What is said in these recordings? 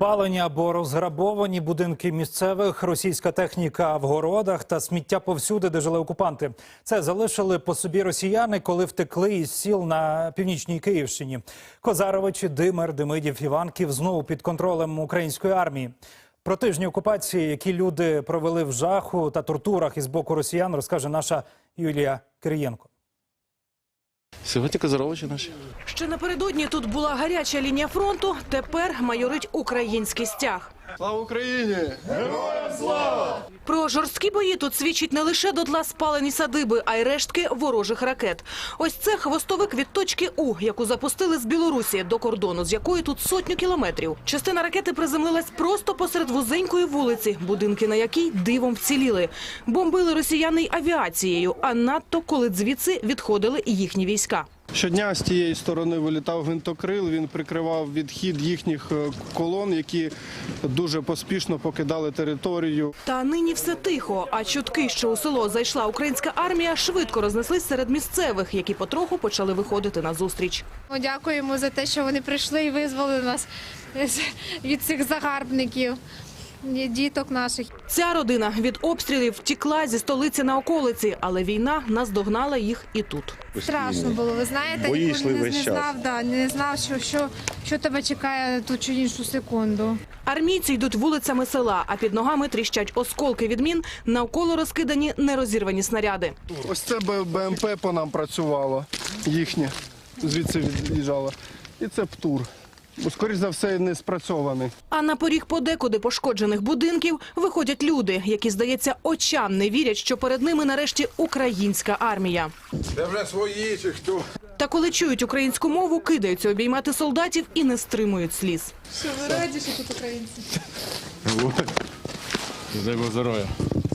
Спалені або розграбовані будинки місцевих, російська техніка в городах та сміття повсюди, де жили окупанти. Це залишили по собі росіяни, коли втекли із сіл на північній Київщині. Козаровичі, Димир, Демидів, Іванків знову під контролем української армії. Про тижні окупації, які люди провели в жаху та тортурах із боку росіян, розкаже наша Юлія Кирієнко. Сьогодні Козаровичі наші. Ще напередодні тут була гаряча лінія фронту. Тепер майорить український стяг. Слава Україні! Героям слава! Про жорсткі бої тут свідчить не лише дотла спалені садиби, а й рештки ворожих ракет. Ось це хвостовик від точки У, яку запустили з Білорусі до кордону, з якої тут сотню кілометрів. Частина ракети приземлилась просто посеред вузенької вулиці, будинки на якій дивом вціліли. Бомбили росіяни й авіацією, а надто коли звідси відходили їхні війська. Щодня з тієї сторони вилітав гвинтокрил, він прикривав відхід їхніх е, колон, які дуже поспішно покидали територію. Та нині все тихо. А чутки, що у село зайшла українська армія, швидко рознеслись серед місцевих, які потроху почали виходити на зустріч. Ми Дякуємо за те, що вони прийшли і визволили нас від цих загарбників, діток наших. Ця родина від обстрілів втікла зі столиці на околиці, але війна наздогнала їх і тут. Страшно було. Ви знаєте, Бої йшли не, весь не час. знав, да, не знав, що, що, що тебе чекає ту чи іншу секунду. Армійці йдуть вулицями села, а під ногами тріщать осколки від мін, навколо розкидані нерозірвані снаряди. Ось це БМП по нам працювало, їхнє, звідси від'їжджало. І це ПТУР. Бо, скоріш за все, не спрацьований. А на поріг подекуди пошкоджених будинків виходять люди, які, здається, очам не вірять, що перед ними нарешті українська армія. Це вже свої чи хто? Та коли чують українську мову, кидаються обіймати солдатів і не стримують сліз. Що ви раді, що тут українці? Дай Бог здоров'я.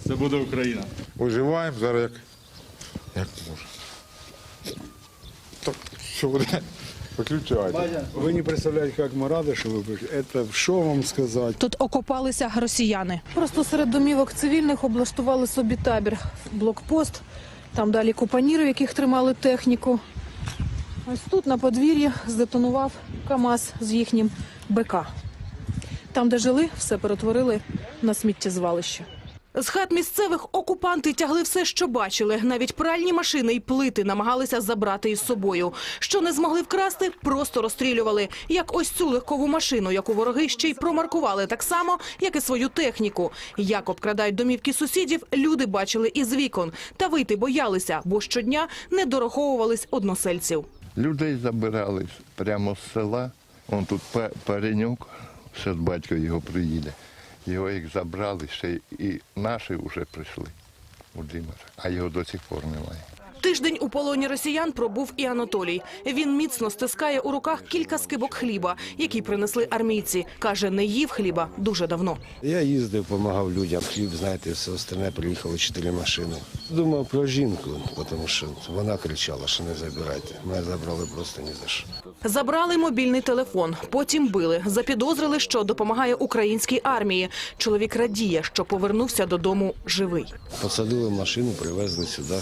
Це буде Україна. Виживаємо зараз як. Як може. Так, що буде? Виключайте. Вы не представляете, как мы рады, что вы пришли. Это что вам сказать? Тут окопалися росіяни. Просто серед домівок цивільних облаштували собі табір, блокпост. Там далі купаніри, в яких тримали техніку. Ось тут на подвір'ї здетонував КАМАЗ з їхнім БК. Там, де жили, все перетворили на сміттєзвалище. З хат місцевих окупанти тягли все, що бачили. Навіть пральні машини і плити намагалися забрати із собою. Що не змогли вкрасти, просто розстрілювали. Як ось цю легкову машину, яку вороги ще й промаркували так само, як і свою техніку. Як обкрадають домівки сусідів, люди бачили із вікон. Та вийти боялися, бо щодня не дораховувались односельців. Людей забирали прямо з села. Он тут пареньок, ще батько його приїде. Його їх забрали, ще і наші вже прийшли. у Володимир, а його до сих пор немає. Тиждень у полоні росіян пробув і Анатолій. Він міцно стискає у руках кілька скибок хліба, які принесли армійці. Каже, не їв хліба дуже давно. Я їздив, допомагав людям, хліб, знаєте, все остальне, приїхало чотири машини. Думав про жінку, тому що вона кричала, що не забирайте. Мене забрали просто ні за що. Забрали мобільний телефон, потім били. Запідозрили, що допомагає українській армії. Чоловік радіє, що повернувся додому живий. Посадили машину, привезли сюди,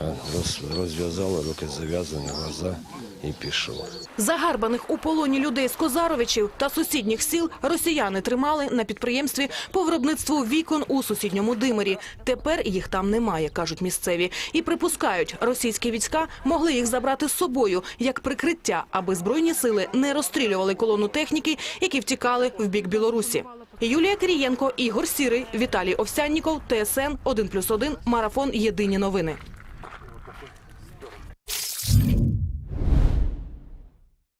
роз- розв'язали, руки зав'язані, глаза і пішов. Загарбаних у полоні людей з Козаровичів та сусідніх сіл росіяни тримали на підприємстві по виробництву вікон у сусідньому Димирі. Тепер їх там немає, кажуть місцеві. І припускають, російські війська могли їх забрати з собою як прикриття, аби збройні сили не розстрілювали колону техніки, які втікали в бік Білорусі. Юлія Кирієнко, Ігор Сірий, Віталій Овсянніков, ТСН 1+,1, Марафон. Єдині новини.